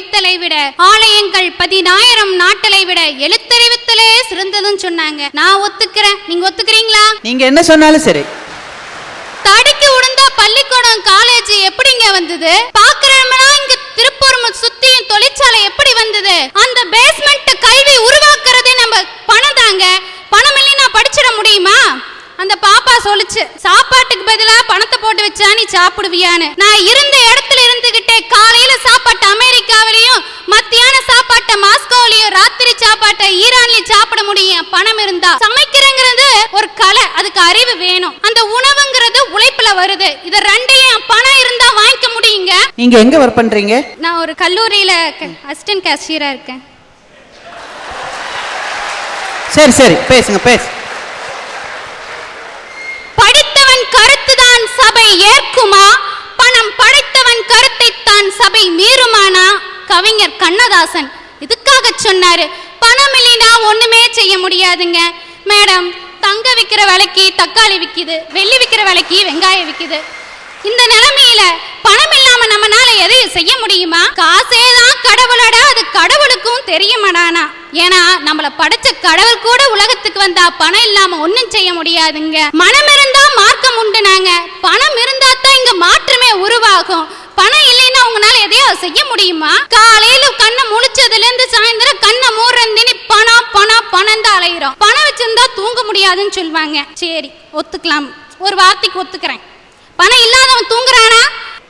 உழைத்தலை விட ஆலயங்கள் பதினாயிரம் நாட்டலை விட எழுத்தறிவித்தலே சிறந்ததுன்னு சொன்னாங்க. நான் ஒத்துக்கிறேன். நீங்க ஒத்துக்கிறீங்களா? நீங்க என்ன சொன்னாலும் சரி. தடுக்கி உடுந்தா பள்ளிக்கூடம் காலேஜ் எப்படிங்க வந்தது? பாக்குறோம்னா இங்க திருப்பூர் சுத்தியும் தொழிற்சாலை எப்படி வந்தது? அந்த பேஸ்மெண்ட் கல்வி உருவாக்குறதே நம்ம பணம் தாங்க. பணம் இல்லைன்னா படிச்சிட முடியுமா? அந்த பாப்பா சொல்லுச்சு சாப்பாட்டுக்கு பதிலா பணத்தை போட்டு வச்சா நீ சாப்பிடுவியான்னு. நான் இருந்த இடத்துல இருந்துகிட்டே காலையில வருது. இது ரெண்டையும் பணம் இருந்தா வாங்கிக்க முடியுங்க? நீங்க எங்க ஒர்க் பண்றீங்க? நான் ஒரு கல்லூரியில அசிஸ்டன்ட் கேஷியரா இருக்கேன். சரி சரி. பேசுங்க பேசு. படித்தவன் கருத்துதான் சபை ஏற்குமா? பணம் படைத்தவன் கருத்தைத்தான் சபை மீறுமானா? கவிஞர் கண்ணதாசன் இதுக்காக சொன்னாரு. பணம் இல்லைனா ஒண்ணுமே செய்ய முடியாதுங்க. மேடம் தங்க விற்கிற விலைக்கு தக்காளி விற்கிது வெள்ளி விற்கிற விலைக்கு வெங்காயம் விற்கிது இந்த நிலைமையில பணம் இல்லாம நம்மனால எதையும் செய்ய முடியுமா? காசே தான் கடவுளடா அது கடவுளுக்கும் தெரியுமாடானா ஏன்னா நம்மள படைச்ச கடவுள் கூட உலகத்துக்கு வந்தா பணம் இல்லாம ஒண்ணும் செய்ய முடியாதுங்க. மனம் இருந்தா மார்க்கம் உண்டுனாங்க. பணம் இருந்தா தான் இங்க மாற்றமே உருவாகும் பணம் இல்லைன்னா உங்களால எதையோ செய்ய முடியுமா காலையில கண்ணை முழிச்சதுல இருந்து சாயந்தரம் கண்ணை மூடுறதுன்னு பணம் பணம் அலையிறோம். பணம் வச்சிருந்தா தூங்க முடியாதுன்னு சொல்லுவாங்க சரி ஒத்துக்கலாம். ஒரு வார்த்தைக்கு ஒத்துக்கிறேன். பணம் இல்லாதவன் தூங்குறானா?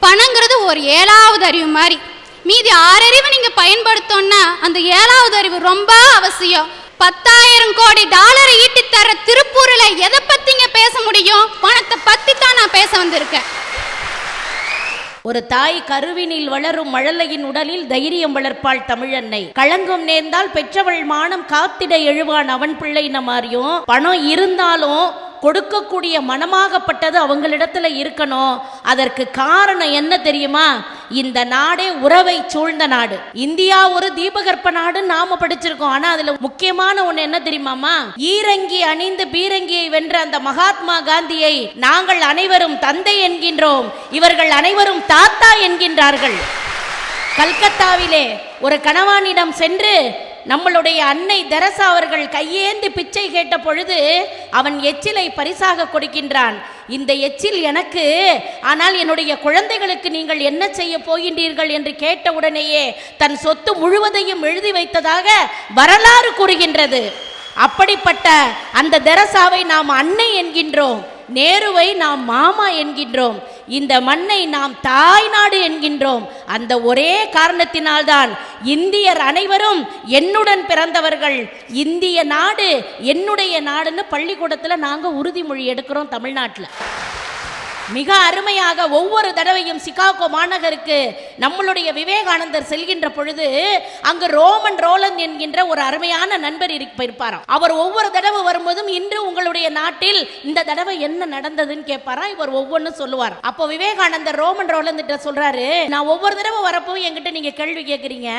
பணங்கிறது ஒரு ஏழாவது அறிவு மாதிரி. மீதி ஆறு அறிவு நீங்க பயன்படுத்தோம்னா அந்த ஏழாவது அறிவு ரொம்ப அவசியம். பத்தாயிரம் கோடி டாலரை ஈட்டி தர திருப்பூர்ல எதை பத்திங்க பேச முடியும்? பணத்தை பத்தி தான் நான் பேச வந்திருக்கேன். ஒரு தாய் கருவினில் வளரும் மழலையின் உடலில் தைரியம் வளர்ப்பாள் தமிழன்னை. களங்கம் நேர்ந்தால் பெற்றவள் மானம் காத்திட எழுவான் அவன் பிள்ளை மாதிரியும் பணம் இருந்தாலும் கொடுக்கக்கூடிய மனமாகப்பட்டது அவங்களிடத்துல இருக்கணும். அதற்கு காரணம் என்ன தெரியுமா? இந்த நாடே உறவை சூழ்ந்த நாடு. இந்தியா ஒரு தீபகற்ப நாடு நாம படிச்சிருக்கோம். ஆனா அதுல முக்கியமான ஒண்ணு என்ன தெரியுமாமா ஈரங்கி அணிந்து பீரங்கியை வென்ற அந்த மகாத்மா காந்தியை நாங்கள் அனைவரும் தந்தை என்கின்றோம். இவர்கள் அனைவரும் தாத்தா என்கின்றார்கள். கல்கத்தாவிலே ஒரு கணவானிடம் சென்று நம்மளுடைய அன்னை தெரசா அவர்கள் கையேந்தி பிச்சை கேட்ட பொழுது அவன் எச்சிலை பரிசாக கொடுக்கின்றான். இந்த எச்சில் எனக்கு ஆனால் என்னுடைய குழந்தைகளுக்கு நீங்கள் என்ன செய்ய போகின்றீர்கள் என்று கேட்ட உடனேயே தன் சொத்து முழுவதையும் எழுதி வைத்ததாக வரலாறு கூறுகின்றது. அப்படிப்பட்ட அந்த தெரசாவை நாம் அன்னை என்கின்றோம். நேருவை நாம் மாமா என்கின்றோம். இந்த மண்ணை நாம் தாய் நாடு என்கின்றோம். அந்த ஒரே காரணத்தினால்தான் இந்தியர் அனைவரும் என்னுடன் பிறந்தவர்கள். இந்திய நாடு என்னுடைய நாடுன்னு பள்ளிக்கூடத்தில் நாங்கள் உறுதிமொழி எடுக்கிறோம் தமிழ்நாட்டில். மிக அருமையாக ஒவ்வொரு தடவையும் சிகாகோ மாநகருக்கு நம்மளுடைய விவேகானந்தர் செல்கின்ற பொழுது அங்கு ரோமன் ரோலன் என்கின்ற ஒரு அருமையான நண்பர் இருப்பாராம் அவர் ஒவ்வொரு தடவை வரும்போதும் இன்று உங்களுடைய நாட்டில் இந்த தடவை என்ன நடந்ததுன்னு கேட்பாராம் இவர் ஒவ்வொன்றும் சொல்லுவார். அப்போ விவேகானந்தர் ரோமன் ரோலன் கிட்ட சொல்றாரு நான் ஒவ்வொரு தடவை வரப்போ என்கிட்ட நீங்க கேள்வி கேட்குறீங்க.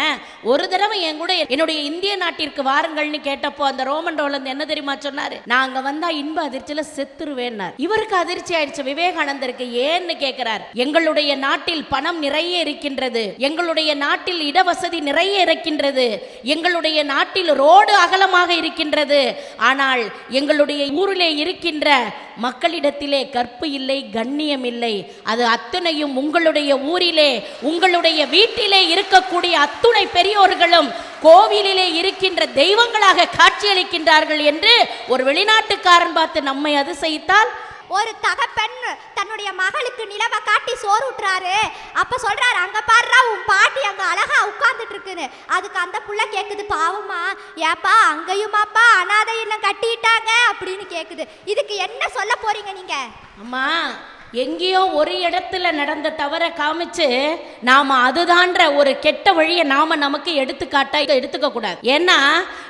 ஒரு தடவை என் கூட என்னுடைய இந்திய நாட்டிற்கு வாருங்கள்னு கேட்டப்போ அந்த ரோமன் ரோலன் என்ன தெரியுமா சொன்னாரு? நாங்க வந்தா இன்ப அதிர்ச்சியில செத்துருவேன்னார். இவருக்கு அதிர்ச்சி ஆயிடுச்சு. விவேகானந்தருக்கு ஏன்னு கேட்கிறார். எங்களுடைய நாட்டில் பணம் நிறைய இருக்கின்றது. எங்களுடைய நாட்டில் இடவசதி நிறைய இருக்கின்றது. எங்களுடைய நாட்டில் ரோடு அகலமாக இருக்கின்றது. ஆனால் எங்களுடைய ஊரிலே இருக்கின்ற மக்களிடத்திலே கற்பு இல்லை கண்ணியம் இல்லை. அது அத்தனையும் உங்களுடைய ஊரிலே உங்களுடைய வீட்டிலே இருக்கக்கூடிய அத்துணை பெரியோர்களும் கோவிலிலே இருக்கின்ற தெய்வங்களாக காட்சியளிக்கின்றார்கள் என்று ஒரு வெளிநாட்டுக்காரன் பார்த்து நம்மை அதிசயித்தால் ஒரு தகப்பெண் தன்னுடைய மகளுக்கு நிலவை காட்டி சோறு ஊட்டுறாரு அப்ப சொல்றாரு அங்க பாடுறா உன் பாட்டி அங்க அழகா உட்கார்ந்துட்டு இருக்குன்னு அதுக்கு அந்த புள்ள கேக்குது பாவமா ஏப்பா அங்கேயுமாப்பா அனாதை இல்லம் கட்டிட்டாங்க. அப்படின்னு கேக்குது. இதுக்கு என்ன சொல்ல போறீங்க நீங்க? அம்மா எங்கேயோ ஒரு இடத்துல நடந்த தவறை காமிச்சு நாம அதுதான்ற ஒரு கெட்ட வழியை நாம நமக்கு எடுத்துக்காட்டா எடுத்துக்க கூடாது. ஏன்னா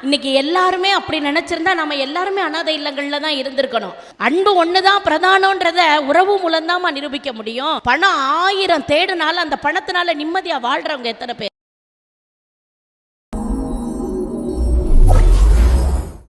இன்னைக்கு எல்லாருமே அப்படி நினைச்சிருந்தா நம்ம எல்லாருமே அனாதை இல்லங்கள்ல தான் இருந்திருக்கணும். அன்பு ஒண்ணுதான் பிரதானம்ன்றத உறவு மூலம் நிரூபிக்க முடியும். பணம் ஆயிரம் தேடினாலும் அந்த பணத்தினால நிம்மதியா வாழ்றவங்க எத்தனை பேர்?